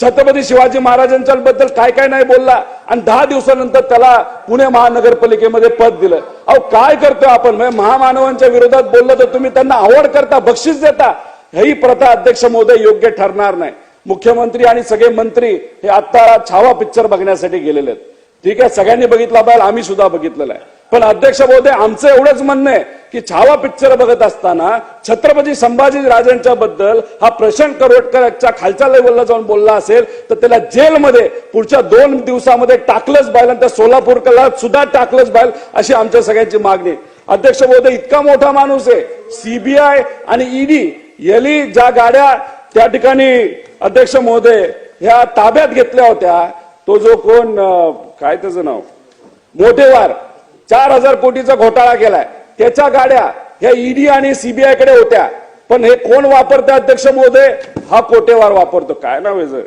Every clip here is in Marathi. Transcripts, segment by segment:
छत्रपती शिवाजी महाराजांच्या बद्दल काय काय नाही बोलला आणि दहा दिवसानंतर त्याला पुणे महानगरपालिकेमध्ये पद दिलं. अहो काय करतोय आपण? म्हणजे महामानवांच्या विरोधात बोललं तर तुम्ही त्यांना आवड करता बक्षीस देता. ही प्रथा अध्यक्ष महोदय योग्य ठरणार नाही. मुख्यमंत्री आणि सगळे मंत्री हे आता छावा पिक्चर बघण्यासाठी गेलेले आहेत. ठीक आहे सगळ्यांनी बघितला पाहिजे आम्ही सुद्धा बघितलेला आहे. पण अध्यक्ष महोदय आमचं एवढंच म्हणणं आहे की छावा पिक्चर बघत असताना छत्रपती संभाजी राजांच्या बद्दल हा प्रशांत करोटकरच्या खालच्या लेवलला जाऊन बोलला असेल तर त्याला जेलमध्ये पुढच्या दोन दिवसामध्ये टाकलंच बाईल आणि त्या सोलापूरला सुद्धा टाकलंच बाईल अशी आमच्या सगळ्यांची मागणी. अध्यक्ष महोदय इतका मोठा माणूस आहे. सीबीआय आणि ईडी यांनी ज्या गाड्या त्या ठिकाणी अध्यक्ष महोदय ह्या ताब्यात घेतल्या होत्या तो जो कोण काय त्याचं नाव? मोठेवार चार हजार कोटीचा घोटाळा केलाय. त्याच्या गाड्या ह्या ईडी आणि सीबीआयकडे होत्या. पण हे कोण वापरतं अध्यक्ष महोदय? हा कोटेवार वापरतो. काय नाव आहे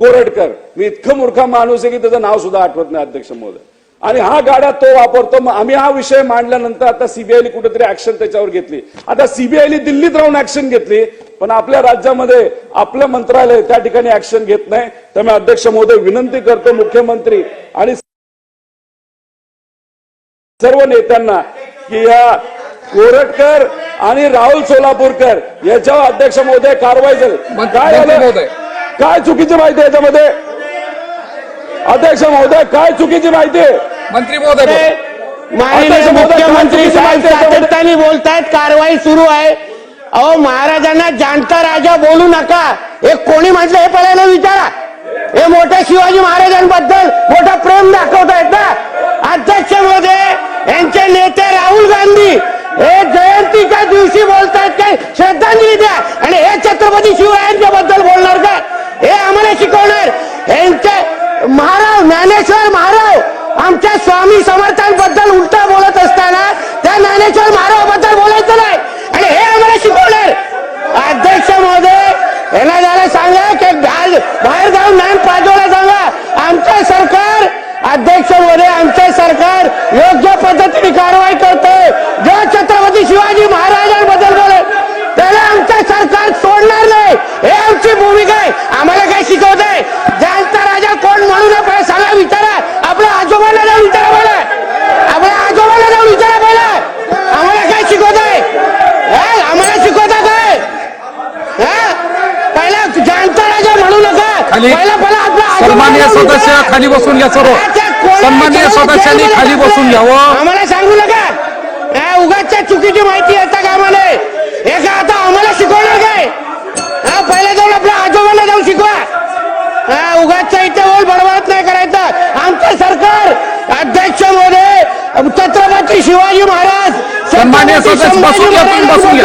कोरडकर. मी इतकं मूर्खा माणूस आहे की त्याचं नाव सुद्धा आठवत नाही अध्यक्ष महोदय. आणि हा गाड्या तो वापरतो. मग आम्ही हा विषय मांडल्यानंतर आता सीबीआयने कुठेतरी ऍक्शन त्याच्यावर घेतली. आता सीबीआयने दिल्लीत राहून ऍक्शन घेतली. पण आपल्या राज्यामध्ये आपलं मंत्रालय त्या ठिकाणी ऍक्शन घेत नाही. त्यामुळे अध्यक्ष महोदय विनंती करतो मुख्यमंत्री आणि सर्व नेत्यांना की या कोरटकर आणि राहुल सोलापूरकर याच्यावर अध्यक्ष महोदय कारवाई झाली. काय झालं? महोदय. काय चुकीची माहिती आहे याच्यामध्ये? अध्यक्ष महोदय काय चुकीची माहिती आहे? मंत्री महोदय अध्यक्ष महोदय, मुख्यमंत्री साहेब माहिती? सातत्याने बोलतायत कारवाई सुरू आहे. अहो महाराजांना जाणता राजा बोलू नका. हे कोणी म्हटलं हे पहिल्यांदा विचारा. हे मोठ्या शिवाजी महाराजांबद्दल मोठं प्रेम दाखवतायत ना. अध्यक्षमध्ये यांचे नेते राहुल गांधी हे जयंतीच्या दिवशी बोलतायत काय श्रद्धांजली द्या. आणि हे छत्रपती शिवरायांच्या बद्दल बोलणार का? हे आम्हाला शिकवणार. यांचे महाराव ज्ञानेश्वर महाराव आमच्या स्वामी समर्थांबद्दल उलट बोलत असताना त्या ज्ञानेश्वर महारावाबद्दल बोलायचं नाही आणि हे आम्हाला शिकवणार अध्यक्ष महोदय यांना जरा सांगा की घाल बाहेर जाऊन ज्ञान पाजवायला सांगा आमचं सरकार महोदय आमचं सरकार योग्य पद्धतीने कारवाई करतंय. जो छत्रपती शिवाजी महाराजांबद्दल बोलत त्याला आमचं सरकार सोडणार नाही. हे आमची भूमिका आहे. आम्हाला काय शिकवत आहे जाणता राजा कोण म्हणू नये सांगा विचारा. आपल्या आजोबाला जाऊन विचारा पहिला. आपल्या आजोबाला जाऊन विचारा पहिला. आम्हाला काय शिकवत आहे? आम्हाला शिकवत काय? पहिला जाणता राजा म्हणू नका. पहिला पहिला सन्माननीय जाऊन सदस्य. खाली बसून घ्या सर्व सन्माननीय सदस्यांनी खाली? बसून घ्यावं. आम्हाला सांगू नका. हा, उगाचच्या चुकीची माहिती येता कामा नये हे का आता आम्हाला शिकवणार काय? हा पहिला जाऊन आपल्या आजोबाला जाऊन शिकवा. हा उगाचच्या इथे बोल बडबडत नाही करायचं. आमचं सरकार अध्यक्ष मोदय छत्रपती शिवाजी महाराज सदस्य बसून बसून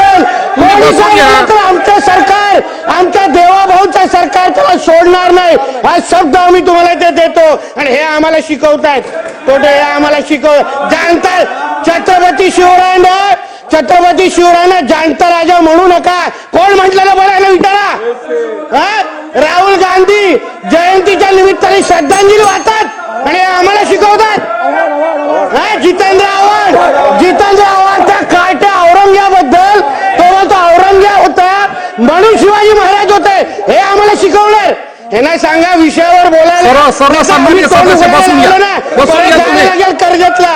आमचं सरकार आमच्या देवाभाऊचं सरकार त्याला सोडणार नाही. हा शब्द आम्ही तुम्हाला ते देतो. आणि हे आम्हाला शिकवतायत. तोटे हे आम्हाला शिकव जाणतात छत्रपती शिवरायांना छत्रपती शिवरायांना जाणता राजा म्हणू नका. कोण म्हटलेलं बोलायला विचारा? हा? राहुल गांधी जयंतीच्या निमित्ताने श्रद्धांजली वाहतात आणि हे आम्हाला शिकवतात. जितेंद्र आव्हाड जितेंद्र आव्हाड त्या काट्या औरंग्याबद्दल तो बोलतो औरंग्या होता म्हणून शिवाजी महाराज होते हे आम्हाला शिकवणार हे नाही सांगा विषयावर बोलायला नाही कर्जतला.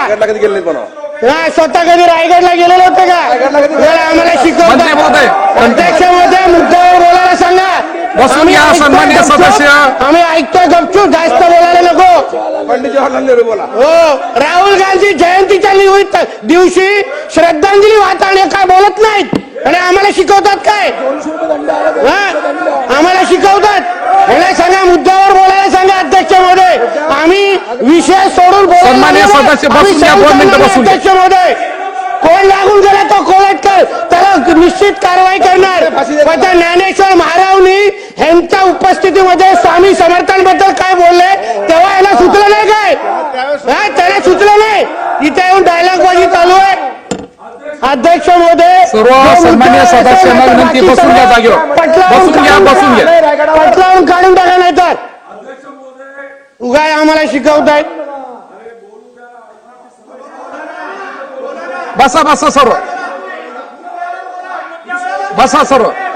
हा, स्वतः कधी रायगडला गेलेले होते का? आम्हाला शिकवतात महोदय, अध्यक्ष महोदय मुद्द्यावर बोलायला सांगा. बसून आम्ही सन्माननीय ऐकतोय गपचूप. सदस्य. आम्ही ऐकतोय गपचूप जास्त बोलायला नको. पंडित जवाहरलाल नेहरू बोला. हो राहुल गांधी जयंतीच्या निमित्त दिवशी श्रद्धांजली वाहताना काय बोलत नाहीत? आणि आम्हाला शिकवतात काय हा? आम्हाला शिकवतात याला सांगा मुद्द्यावर बोलायला सांगा अध्यक्ष महोदय आम्ही विषय सोडून बोलायला सन्माननीय नाही. सदस्य, आम्ही बसून घ्या, दोन संविधान मिनिटं बसून घ्या. अध्यक्ष महोदय कोण लागून गेला तो कोलटकर त्याला निश्चित कारवाई करणार पण त्या ज्ञानेश्वर महारावनी ह्यांच्या उपस्थितीमध्ये स्वामी समर्थांबद्दल काय बोलले तेव्हा याला सुचलं नाही काय हा, त्याला सुचलं नाही इथे येऊन डायलॉग बाजी चालू आहे अध्यक्ष महोदय सर्व जो मुद्दा सन्माननीय आहे, सदस्यांना विनंती, बाकी बसून घ्या सर्व जागेवर. पटलावून बसून घ्या, काढून बसून घ्या. टाका. पटलावून काढून टाका नाही तर उगाय आम्हाला शिकवतायत बसा बसा सर्व बसा सर्व